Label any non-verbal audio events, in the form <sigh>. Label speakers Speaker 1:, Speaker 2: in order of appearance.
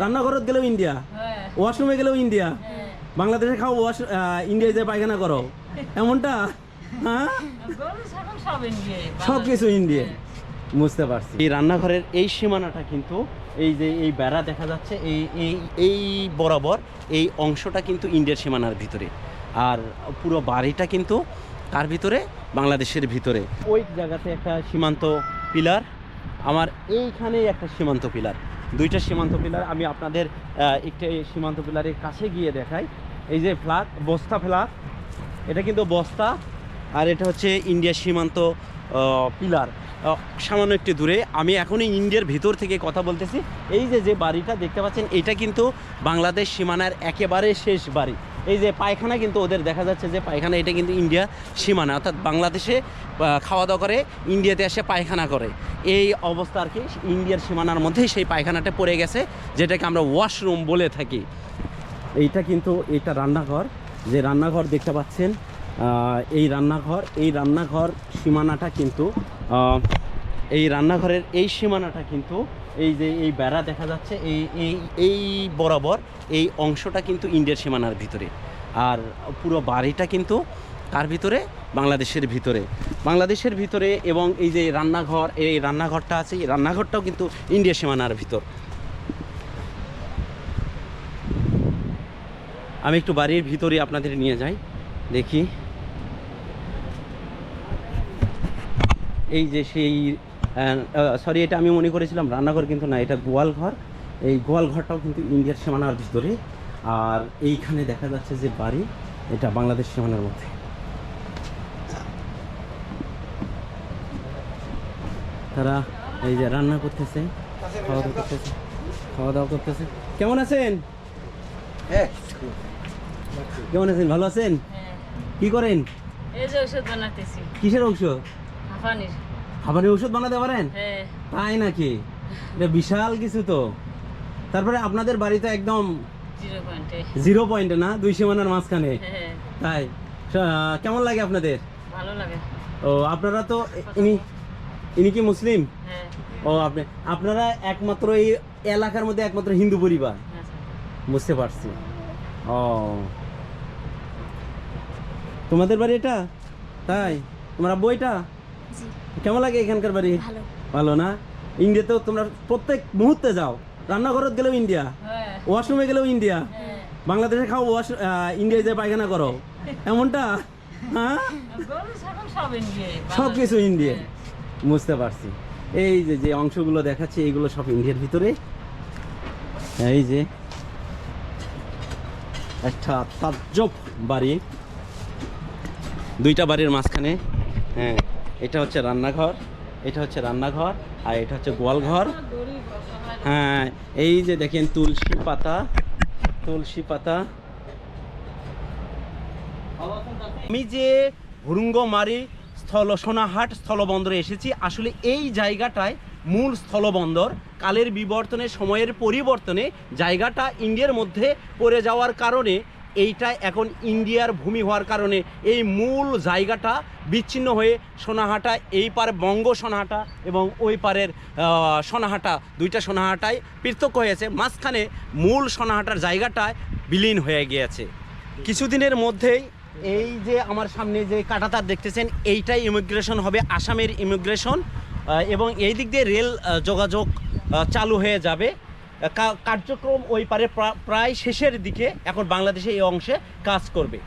Speaker 1: রান্নাঘরত গেলেও ইন্ডিয়া
Speaker 2: হ্যাঁ।
Speaker 1: ওয়াশরুমে গেলেও ইন্ডিয়া
Speaker 2: হ্যাঁ।
Speaker 1: বাংলাদেশে খাও ওয়াশ ইন্ডিয়ায় যে পায়খানা করো <laughs> এমনটা? হ্যাঁ?
Speaker 2: সব
Speaker 1: সব কিছু ইন্ডিয়া। বুঝতে পারছি। এই রান্নাঘরের এই সীমানাটা কিন্তু এই যে এই বেড়া দেখা যাচ্ছে এই এই এই বরাবর এই অংশটা কিন্তু ইন্ডিয়ার সীমানার ভিতরে। আর পুরো বাড়িটা কিন্তু তার ভিতরে বাংলাদেশের ভিতরে। ওই জায়গাতে একটা সীমান্ত পিলার আমার এইখানেই একটা সীমান্ত পিলার। দুইটা সীমান্ত পিলার আমি আপনাদের একটা সীমান্ত পিলারের কাছে গিয়ে দেখাই। এই যে ফ্ল্যাগ বস্তা ফ্ল্যাগ এটা কিন্তু বস্তা। আর এটা হচ্ছে ইন্ডিয়ার সীমান্ত পিলার। সামান্য একটু দূরে। আমি এখনই ইন্ডিয়ার ভিতর থেকে কথা বলতেছি। এই যে যে বাড়িটা দেখতে পাচ্ছেন, এটা কিন্তু বাংলাদেশ সীমানার একেবারে শেষ বাড়ি। এই যে পায়খানা কিন্তু ওদের দেখা যাচ্ছে যে পায়খানা, এটা কিন্তু ইন্ডিয়া সীমানা। অর্থাৎ বাংলাদেশে খাওয়া দাওয়া করে, ইন্ডিয়াতে এসে পায়খানা করে। এই অবস্থা আর কি, ইন্ডিয়ার সীমানার মধ্যেই সেই পায়খানাটা পড়ে গেছে, যেটাকে আমরা ওয়াশরুম বলে থাকি। এইটা কিন্তু, এটা রান্নাঘর। যে রান্নাঘর দেখতে পাচ্ছেন এই রান্নাঘর এই রান্নাঘর সীমানাটা কিন্তু এই রান্নাঘরের এই সীমানাটা কিন্তু এই যে এই বেড়া দেখা যাচ্ছে, এই এই এই বরাবর এই অংশটা কিন্তু ইন্ডিয়ার সীমানার ভিতরে। আর পুরো বাড়িটা কিন্তু কার ভিতরে? বাংলাদেশের ভিতরে। বাংলাদেশের ভিতরে এবং এই যে রান্নাঘর, এই রান্নাঘরটা আছে, এই রান্নাঘরটাও কিন্তু ইন্ডিয়া সীমানার ভিতর। আমি একটু বাড়ির ভিতরে আপনাদের নিয়ে যাই, দেখি। এই যে সেই সরি এটা আমি মনে করেছিলাম রান্নাঘর কিন্তু না এটা গোয়াল ঘর। এই গোয়াল ঘরটাও কিন্তু ইন্ডিয়ার সীমানার ভিতরে আর এইখানে দেখা যাচ্ছে যে বাড়ি এটা বাংলাদেশ সীমানার মধ্যে। তারা এই যে রান্না করতেছে খাওয়া দাওয়া করতেছে খাওয়া দাওয়া করতেছে। কেমন আছেন? কেমন আছেন? ভালো আছেন?
Speaker 2: হ্যাঁ।
Speaker 1: কি করেন?
Speaker 2: এই যে ওষুধ বানাতেছি।
Speaker 1: কিসের ঔষধ? খাবারের ঔষধ বানাতে পারেন?
Speaker 2: হ্যাঁ।
Speaker 1: তাই নাকি? এটা বিশাল কিছু তো। তারপরে আপনাদের বাড়ি তো একদম
Speaker 2: জিরো পয়েন্টে
Speaker 1: না? দুই সীমানার মাঝখানে?
Speaker 2: হ্যাঁ।
Speaker 1: তাই? কেমন লাগে আপনাদের?
Speaker 2: ভালো লাগে।
Speaker 1: ও আপনারা তো ইনি ইনি কি মুসলিম?
Speaker 2: হ্যাঁ।
Speaker 1: ও আপনি আপনারা একমাত্র এই এলাকার মধ্যে একমাত্র হিন্দু পরিবার? বুঝতে পারছি। ও। তোমাদের বাড়ি এটা? তাই? তোমার বইটা কেমন লাগে এখানকার বাড়ি?
Speaker 3: ভালো।
Speaker 1: ভালো না? ইন্ডিয়াতেও তোমরা প্রত্যেক মুহূর্তে যাও। রান্নাঘরত গেলেও ইন্ডিয়া।
Speaker 2: হ্যাঁ।
Speaker 1: ওয়াশরুমে গেলেও ইন্ডিয়া।
Speaker 2: হ্যাঁ।
Speaker 1: বাংলাদেশে খাও ওয়াশ ইন্ডিয়ায় যে পায়খানা করো। এমনটা? হ্যাঁ?
Speaker 2: সব
Speaker 1: সব কিছু ইন্ডিয়া। বুঝতে পারছি। এই যে যে অংশগুলো দেখাচ্ছি এইগুলো সব ইন্ডিয়ার ভিতরে। এই যে একটা তাজ্জব বাড়ি। দুইটা বাড়ির মাঝখানে। হ্যাঁ। এটা হচ্ছে রান্নাঘর, এটা হচ্ছে রান্নাঘর, আর এটা হচ্ছে গোয়ালঘর। হ্যাঁ এই যে দেখেন তুলসী পাতা তুলসী পাতা। আমি যে হুরুঙ্গমারি স্থল সোনাহাট স্থলবন্দরে এসেছি, আসলে এই জায়গাটায় মূল স্থলবন্দর। কালের বিবর্তনে, সময়ের পরিবর্তনে জায়গাটা ইন্ডিয়ার মধ্যে পড়ে যাওয়ার কারণে এইটা এখন ইন্ডিয়ার ভূমি হওয়ার কারণে এই মূল জায়গাটা বিচ্ছিন্ন হয়ে সোনাহাটা, এই পারে বঙ্গ সোনাহাটা এবং ওই পারের সোনাহাটা, দুইটা সোনাহাটায় পৃথক হয়েছে। মাঝখানে মূল সোনাহাটার জায়গাটায় বিলীন হয়ে গিয়েছে। কিছুদিনের মধ্যেই এই যে আমার সামনে যে কাটাতার দেখতেছেন, এইটাই ইমিগ্রেশন হবে, আসামের ইমিগ্রেশন এবং এই দিক দিয়ে রেল যোগাযোগ চালু হয়ে যাবে। কার্যক্রম ওই পারে প্রায় শেষের দিকে এখন বাংলাদেশে এই অংশে কাজ করবে।